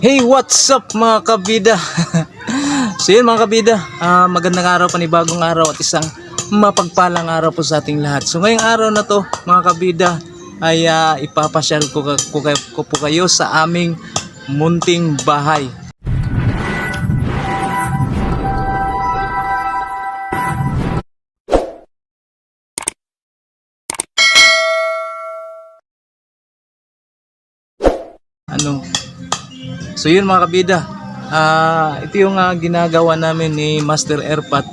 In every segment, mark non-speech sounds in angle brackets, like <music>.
Hey, what's up mga kabida? <laughs> so yun mga kabida, ah, magandang araw, panibagong araw at isang mapagpalang araw po sa ating lahat. So ngayong araw na to mga kabida ay ah, ipapasyal ko, ko, ko, ko po kayo sa aming munting bahay. So yun mga kabida, ah ito yung ah, ginagawa namin ni Master Airpat.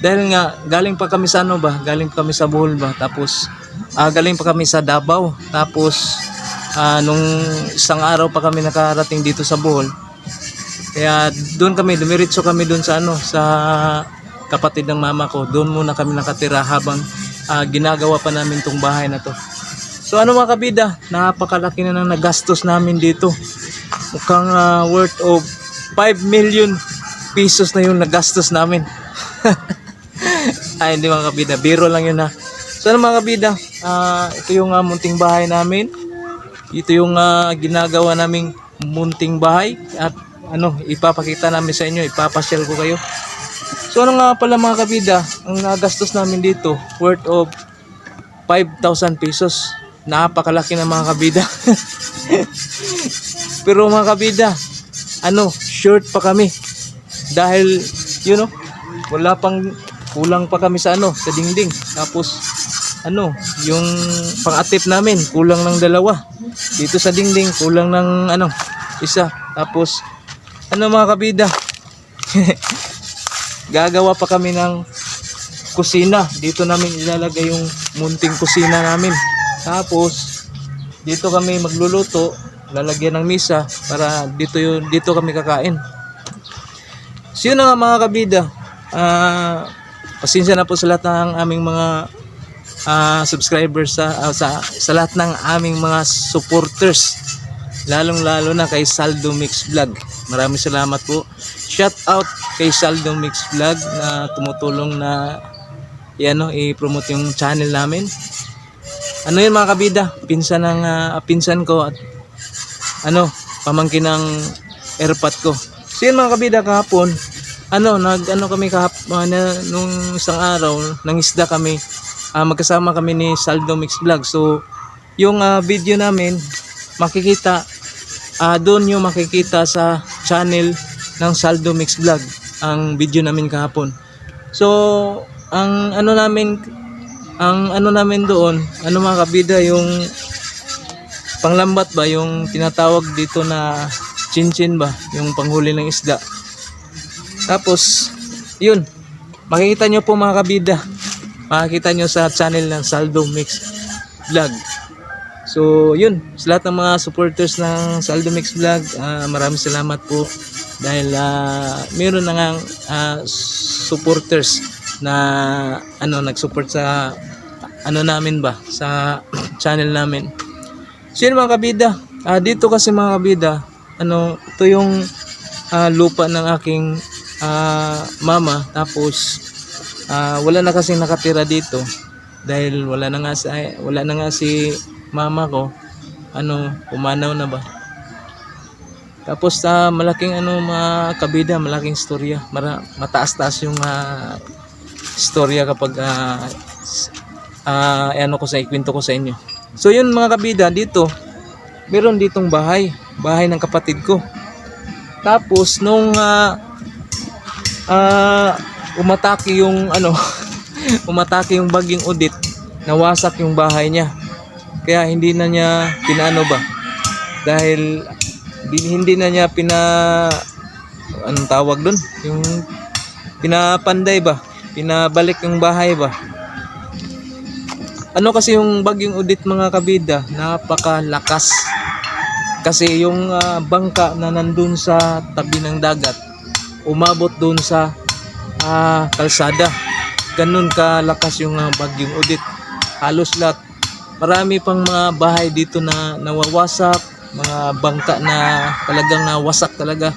Dahil nga galing pa kami sa ano ba, galing pa kami sa Bohol ba, tapos ah, galing pa kami sa Davao, tapos ah, nung isang araw pa kami nakarating dito sa Bohol. Kaya doon kami, dumiritso kami doon sa ano, sa kapatid ng mama ko. Doon muna kami nakatira habang ah, ginagawa pa namin tong bahay na to. So ano mga kabida, napakalaki na ng nagastos namin dito. Mukhang ah, worth of 5 million pesos na yung nagastos namin. <laughs> Ay hindi mga kabida, biro lang yun ha. So ano mga kabida, ah, ito yung ah, munting bahay namin. Ito yung ah, ginagawa naming munting bahay at ano, ipapakita namin sa inyo, ipapasyal ko kayo. So ano nga pala mga kabida, ang nagastos namin dito, worth of 5,000 pesos. Napakalaki ng mga kabida. <laughs> Pero mga kabida, ano, short pa kami. Dahil, you know, wala pang, kulang pa kami sa ano, sa dingding. Tapos, ano, yung pang-atip namin, kulang ng dalawa. Dito sa dingding, kulang ng, ano, isa. Tapos, ano mga kabida, <laughs> gagawa pa kami ng kusina. Dito namin ilalagay yung munting kusina namin. Tapos dito kami magluluto, lalagyan ng misa para dito yung dito kami kakain. So yun na nga mga kabida. Ah, pasensya na po sa lahat ng aming mga ah, subscribers sa, ah, sa sa lahat ng aming mga supporters. Lalong lalo na kay Saldo Mix Vlog. Maraming salamat po. Shout out kay Saldo Mix Vlog na tumutulong na i-ano, i-promote yung channel namin. Ano yun mga kabida? Pinsan ng ah, pinsan ko at ano, pamangkin ng airpot ko. So yun mga kabida kahapon, ano, nag ano kami kahap ah, na, nung isang araw, nangisda kami. ah, magkasama kami ni Saldo Mix Vlog. So yung ah, video namin makikita ah doon yung makikita sa channel ng Saldo Mix Vlog ang video namin kahapon. So ang ano namin ang ano namin doon, ano mga kabida yung panglambat ba yung tinatawag dito na chinchin ba, yung panghuli ng isda. Tapos yun, makikita nyo po mga kabida. Makikita nyo sa channel ng Saldo Mix Vlog. So, yun. Sa lahat ng mga supporters ng Saldo Mix Vlog, ah, maraming salamat po dahil ah, meron na nga ah, supporters na ano nag-support sa ano namin ba sa <clears throat> channel namin. So, yun mga kabida. Ah, dito kasi mga kabida, ano, ito yung ah, lupa ng aking ah, mama. Tapos ah, wala na kasi nakatira dito dahil wala na nga si wala na nga si mama ko. Ano umanaw na ba? Tapos sa malaking ano mga kabida malaking istorya Mara, mataas-taas yung ah, istorya kapag s- ah, ano ko sa ikwento ko sa inyo so yun mga kabida dito. Meron ditong bahay. Bahay ng kapatid ko. Tapos nung ah, ah, umatake yung ano <laughs> umatake yung baging udit nawasak yung bahay niya. Kaya hindi na niya pinaano ba? Dahil di- hindi na niya pina anong tawag doon yung pinapanday ba? Pinabalik yung bahay ba ano kasi yung bagyong udit mga kabida? Napakalakas. Kasi yung ah, bangka na nandun sa tabi ng dagat umabot doon sa ah, kalsada. Ganun kalakas yung ah, bagyong udit. Halos lahat. Marami pang mga bahay dito na nawawasak mga bangka na talagang nawasak talaga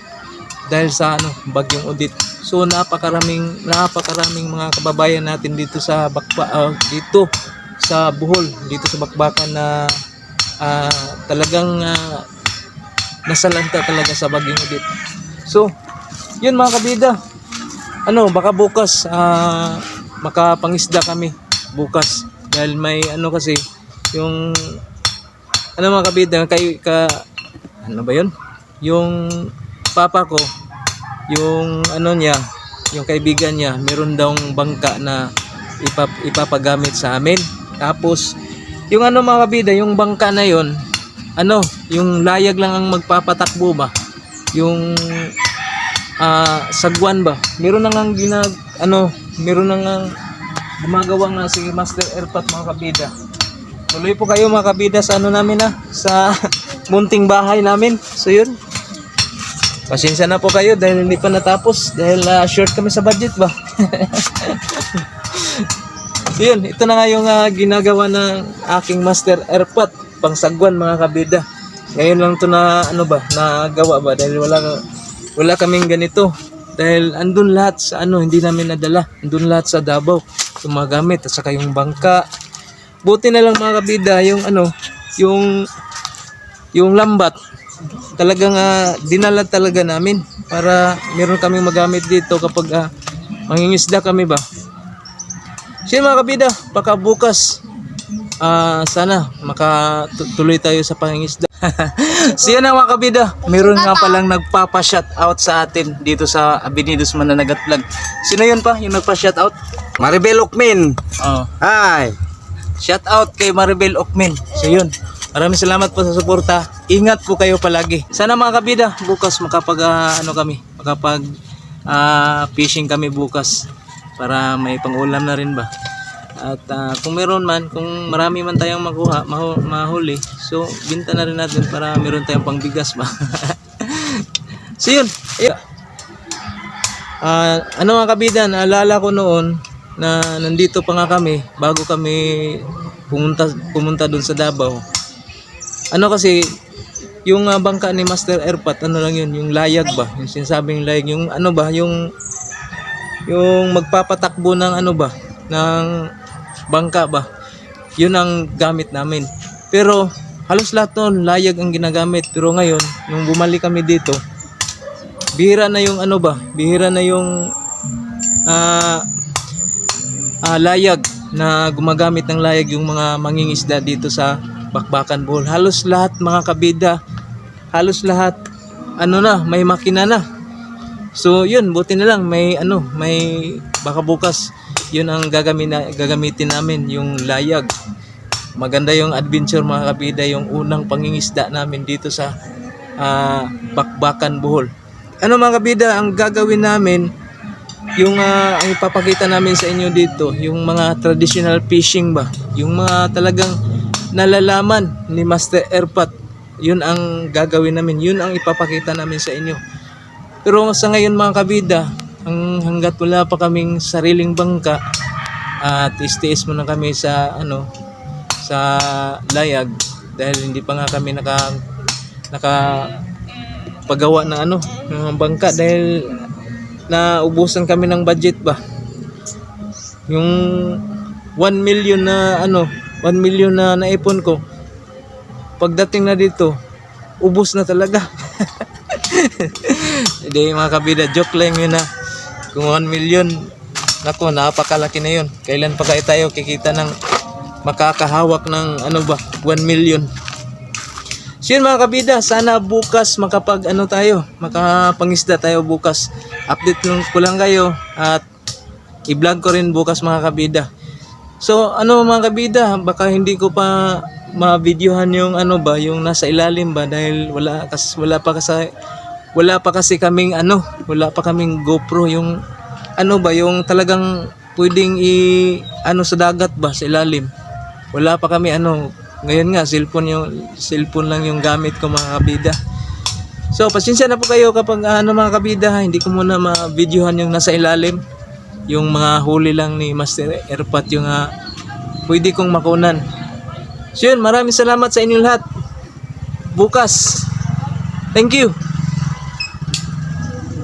dahil sa ano bagyong udit. So napakaraming napakaraming mga kababayan natin dito sa bakba ah, dito sa Bohol dito sa Bakbakan na ah, talagang ah, nasalanta talaga sa Bagyong Odette. So, yun mga kabida. Ano, baka bukas ah makapangisda kami bukas dahil may ano kasi yung ano mga kabida kay ka ano ba yun? Yung papa ko yung ano niya, yung kaibigan niya, meron daw bangka na ipap, ipapagamit sa amin. Tapos yung ano mga kabida, yung bangka na yon ano, yung layag lang ang magpapatakbo ba? Yung ah sagwan ba? Meron na ngang ginag ano, meron na ngang gumagawa nga si Master Airpat mga kabida. Tuloy po kayo mga kabida sa ano namin ha, sa <laughs> munting bahay namin. So yun. Pasensya na po kayo dahil hindi pa natapos dahil ah, short kami sa budget ba. <laughs> so yun, ito na nga yung ah, ginagawa ng aking Master Airpat pangsagwan mga kabida. Ngayon lang to na ano ba, nagawa ba dahil wala wala kaming ganito. Dahil andun lahat sa ano, hindi namin nadala. Andun lahat sa Davao. Yung mga gamit at saka yung bangka. Buti na lang mga kabida, yung ano, yung yung lambat talagang ah, dinala talaga namin para meron kami magamit dito kapag ah, mangingisda kami ba. So mga kabida, baka bukas ah, sana makatuloy tayo sa pangingisda. <laughs> so yun na mga kabida, meron nga palang nagpapa-shout out sa atin dito sa Abinidos Mananagat Vlog. Sino yun pa, yung nagpa-shout out? Maribel Okmin. Oh. Hi. Shout out kay Maribel Okmin. So yun. Maraming salamat po sa suporta. Ingat po kayo palagi. Sana mga kabida, bukas makapag ah, ano kami, makapag ah, fishing kami bukas para may pangulam na rin ba. At ah, kung meron man, kung marami man tayong makuha, mahu- mahuli, so binta na rin natin para meron tayong pangbigas ba. <laughs> so yun. Ayun. Ah, ano mga kabida, naalala ko noon na nandito pa nga kami bago kami pumunta pumunta doon sa Davao. Ano kasi yung ah, bangka ni Master Airpat, ano lang yun, yung layag ba? Yung sinasabing layag, yung ano ba, yung yung magpapatakbo ng ano ba, ng bangka ba? Yun ang gamit namin. Pero halos lahat noon layag ang ginagamit. Pero ngayon, nung bumalik kami dito, bihira na yung ano ba, bihira na yung ah ah, layag na gumagamit ng layag yung mga mangingisda dito sa Bakbakan Bohol. Halos lahat mga kabida, halos lahat ano na, may makina na. So yun, buti na lang may ano, may baka bukas yun ang gagamitin, gagamitin namin yung layag. Maganda yung adventure mga kabida, yung unang pangingisda namin dito sa ah, Bakbakan Bohol. Ano mga kabida, ang gagawin namin yung ah, ang ipapakita namin sa inyo dito, yung mga traditional fishing ba, yung mga talagang nalalaman ni Master Airpat, yun ang gagawin namin, yun ang ipapakita namin sa inyo. Pero sa ngayon mga kabida, ang hanggat wala pa kaming sariling bangka, at istiis muna kami sa ano sa layag dahil hindi pa nga kami naka naka paggawa ng ano ng bangka dahil naubusan kami ng budget ba? Yung 1 million na ano 1 million na naipon ko pagdating na dito ubos na talaga <laughs> <laughs> hindi mga kabida joke lang yun na kung 1 million nako napakalaki na yun kailan pa kaya tayo kikita ng makakahawak ng ano ba 1 million So yun mga kabida, sana bukas makapag ano tayo, makapangisda tayo bukas. Update lang ko lang kayo at i-vlog ko rin bukas mga kabida. So ano mga kabida, baka hindi ko pa ma-videohan yung ano ba, yung nasa ilalim ba dahil wala kas wala pa kasi wala pa kasi kaming ano, wala pa kaming GoPro yung ano ba, yung talagang pwedeng i ano sa dagat ba sa ilalim. Wala pa kami ano, ngayon nga cellphone yung cellphone lang yung gamit ko mga kabida. So pasensya na po kayo kapag ano mga kabida, hindi ko muna ma-videohan yung nasa ilalim. Yung mga huli lang ni Master Airpat yung ah, pwede kong makunan. So yun, maraming salamat sa inyo lahat. Bukas. Thank you.